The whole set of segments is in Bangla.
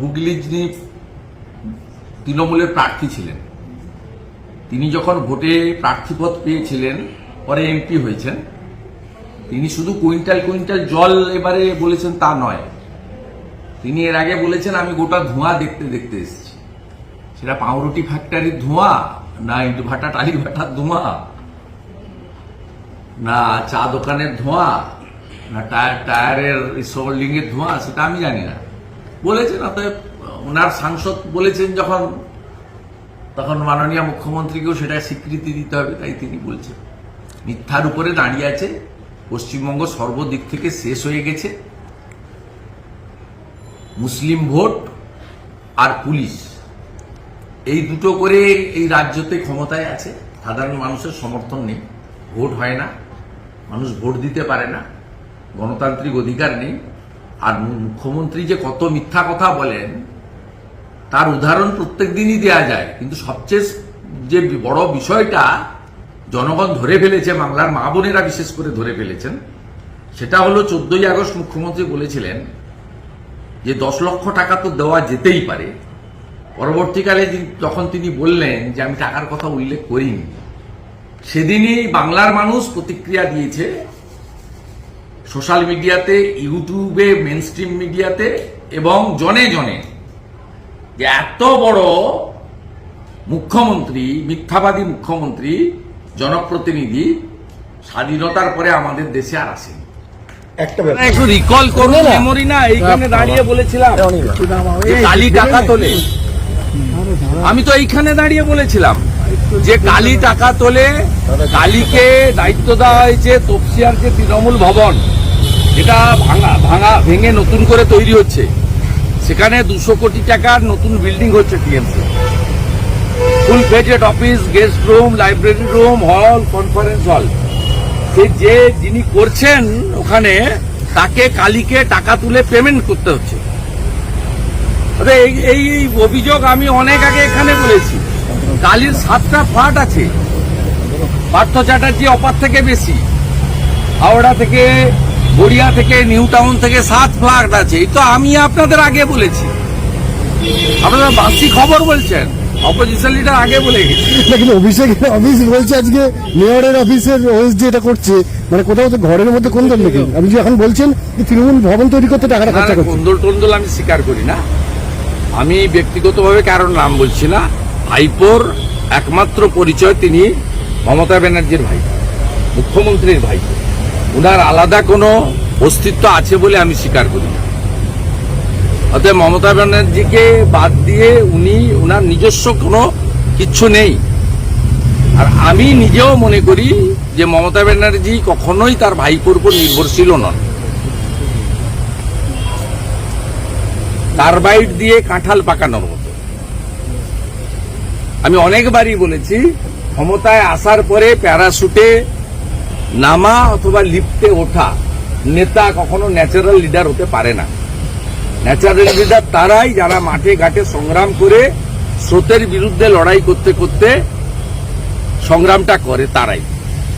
হুগলি যিনি তৃণমূলের প্রার্থী ছিলেন, তিনি যখন ভোটে প্রার্থীপদ পেয়েছিলেন, পরে এমপি হয়েছেন, তিনি শুধু কুইন্টাল কুইন্টাল জল এবারে বলেছেন তা নয়। তিনি এর আগে বলেছেন, আমি গোটা ধোঁয়া দেখতে দেখতে এসেছি। সেটা পাউরুটি ফ্যাক্টরির ধোঁয়া, না ইট ভাটা, টালি ভাটার ধোঁয়া, না চা দোকানের ধোঁয়া, না টায়ার, টায়ারের সোল্ডিং এর ধোঁয়া, সেটা আমি জানি না। বলেছেন, অতএব ওনার সাংসদ বলেছেন যখন, তখন মাননীয় মুখ্যমন্ত্রীকেও সেটা স্বীকৃতি দিতে হবে, তাই তিনি বলছেন। মিথ্যার উপরে দাঁড়িয়ে আছে, পশ্চিমবঙ্গ সর্বদিক থেকে শেষ হয়ে গেছে। মুসলিম ভোট আর পুলিশ, এই দুটো করে এই রাজ্যতে ক্ষমতায় আছে। সাধারণ মানুষের সমর্থন নেই, ভোট হয় না, মানুষ ভোট দিতে পারে না, গণতান্ত্রিক অধিকার নেই। আর মুখ্যমন্ত্রী যে কত মিথ্যা কথা বলেন, তার উদাহরণ প্রত্যেক দিনই দেওয়া যায়। কিন্তু সবচেয়ে যে বড় বিষয়টা, জনগণ ধরে ফেলেছে, বাংলার মা বোনেরা বিশেষ করে ধরে ফেলেছেন, সেটা হলো চোদ্দই আগস্ট মুখ্যমন্ত্রী বলেছিলেন যে দশ লক্ষ টাকা তো দেওয়া যেতেই পারে। পরবর্তীকালে যখন তিনি বললেন যে আমি টাকার কথা উল্লেখ করিনি, সেদিনই বাংলার মানুষ প্রতিক্রিয়া দিয়েছে সোশ্যাল মিডিয়াতে ইউটিউবে মেন স্ট্রিম মিডিয়াতে এবং জনে জনে যে এত বড় মুখ্যমন্ত্রী মিথ্যাবাদী মুখ্যমন্ত্রী জনপ্রতিনিধি স্বাধীনতার পরে আমাদের দেশে আর আসেনি। একটা ব্যাপার। একটু রিকল করুন মেমোরি না। এইখানে দাঁড়িয়ে বলেছিলাম। কালি টাকা তোলে। আমি তো এইখানে দাঁড়িয়ে বলেছিলাম যে কালি টাকা তোলে কালীকে দায়িত্ব দেওয়া হয়েছে তপসিয়ার যে তৃণমূল ভবন। যেটা ভাঙা ভাঙা, ভেঙে নতুন করে তৈরি হচ্ছে। সেখানে দুশো কোটি টাকার নতুন বিল্ডিং হচ্ছে TMC. Full phased office guest room library room hall conference hall সে যে যিনি করছেন ওখানে, তাকে কালীকে টাকা তুলে পেমেন্ট করতে হচ্ছে। এই এই অভিযোগ আমি অনেক আগে এখানে বলেছি। কালীর সাতটা ফ্ল্যাট আছে। পার্থ চ্যাটার্জি অপার থেকে বেশি। হাওড়া থেকে গড়িয়া থেকে নিউ টাউন থেকে সাত ফ্ল্যাট আছে। এই তো আমি আপনাদের আগে বলেছি। আপনারা বাসি খবর বলছেন। অপোজিশন লিডার আগে বলে গেছে। কিন্তু অভিষেকের অফিস বলছে আজকে মেয়রের অফিসের ওএস যে এটা করছে। মানে কোথাও তো ঘরের মধ্যে কোন দল নাকি আপনি যে এখন বলছেন যে তৃণমূল ভবন তৈরি করতে টাকাটা না, খরচা করছে। কন্দল টন্দল আমি স্বীকার করি না। আমি ব্যক্তিগতভাবে কারোর নাম বলছি না। ভাইপোর একমাত্র পরিচয় তিনি মমতা ব্যানার্জির ভাই মুখ্যমন্ত্রীর ভাই উনার আলাদা কোনো অস্তিত্ব আছে বলে আমি স্বীকার করি অতএব মমতা ব্যানার্জিকে বাদ দিয়ে উনি উনার নিজস্ব কোনো কিচ্ছু নেই। আর আমি নিজেও মনে করি যে মমতা ব্যানার্জি কখনোই তার ভাইপোর উপর নির্ভরশীল নন। কার্বাইড দিয়ে কাঁঠাল পাকানোর মতো। আমি অনেকবারই বলেছি, ক্ষমতায় আসার পরে প্যারাশুটে নামা অথবা লিফটে ওঠা নেতা কখনো ন্যাচারাল লিডার হতে পারে না। ন্যাচারাল লিডার তারাই যারা মাঠে ঘাটে সংগ্রাম করে, স্রোতের বিরুদ্ধে লড়াই করতে করতে সংগ্রামটা করে তারাই।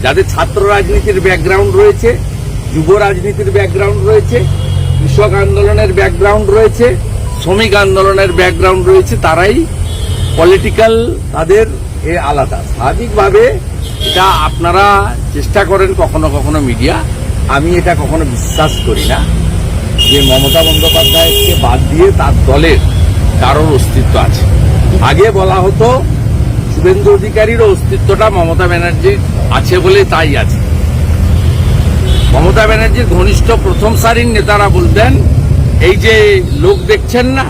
যাদের ছাত্র রাজনীতির ব্যাকগ্রাউন্ড রয়েছে, যুব রাজনীতির ব্যাকগ্রাউন্ড রয়েছে, কৃষক আন্দোলনের ব্যাকগ্রাউন্ড রয়েছে, শ্রমিক আন্দোলনের ব্যাকগ্রাউন্ড রয়েছে, তারাই পলিটিক্যাল তাদের এ আলাদা। স্বাভাবিকভাবে এটা আপনারা চেষ্টা করেন কখনো কখনো মিডিয়া। আমি এটা কখনো বিশ্বাস করি না যে মমতা বন্দ্যোপাধ্যায়কে বাদ দিয়ে তার দলের কারোর অস্তিত্ব আছে। আগে বলা হতো, শুভেন্দু অধিকারীর অস্তিত্বটা মমতা ব্যানার্জির আছে বলে তাই আছে। মমতা ব্যানার্জির ঘনিষ্ঠ প্রথম সারির নেতারা বলতেন, এই যে লোক দেখছেন না,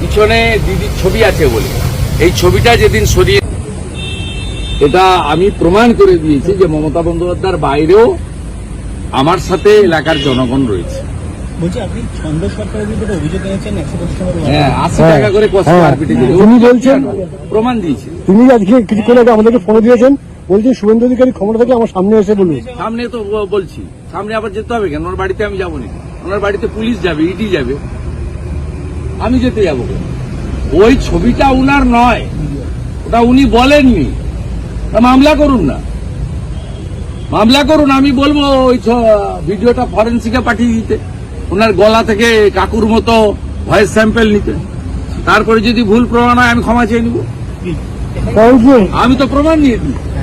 পিছনে দিদির ছবি আছে বলে। এই ছবিটা যেদিন সরিয়ে এটা আমি প্রমাণ করে দিয়েছি যে মমতা বন্দ্যোপাধ্যায়ের বাইরেও আমার সাথে এলাকার জনগণ রয়েছে। হ্যাঁ হ্যাঁ, টাকা করে কষ্ট হ্যাঁ, আরবিটি দিল তিনি বলছেন প্রমাণ দিয়েছে। তিনি আজকে কিছুক্ষণ আগে আমাদেরকে ফোন দিয়েছেন বলছেন শুভেন্দু অধিকারী ক্ষমতা থেকে আমার সামনে এসে বলুন। সামনে তো বলছি সামনে আবার যেতে হবে কেন? ওনার বাড়িতে আমি যাব না। ওনার বাড়িতে পুলিশ যাবে ইডি যাবে। আমি যেতে যাব ওই ছবিটা উনার নয়। ওটা উনি বলেননি। মামলা করুন না। মামলা করুন আমি বলব ওই ভিডিওটা ফরেন্সিকে পাঠিয়ে দিতে। ওনার গলা থেকে কাকুর মতো ভয়েস স্যাম্পেল নিতে। তারপরে যদি ভুল প্রমাণ হয় আমি ক্ষমা চেয়ে নিব। আমি তো প্রমাণ নিয়ে দিই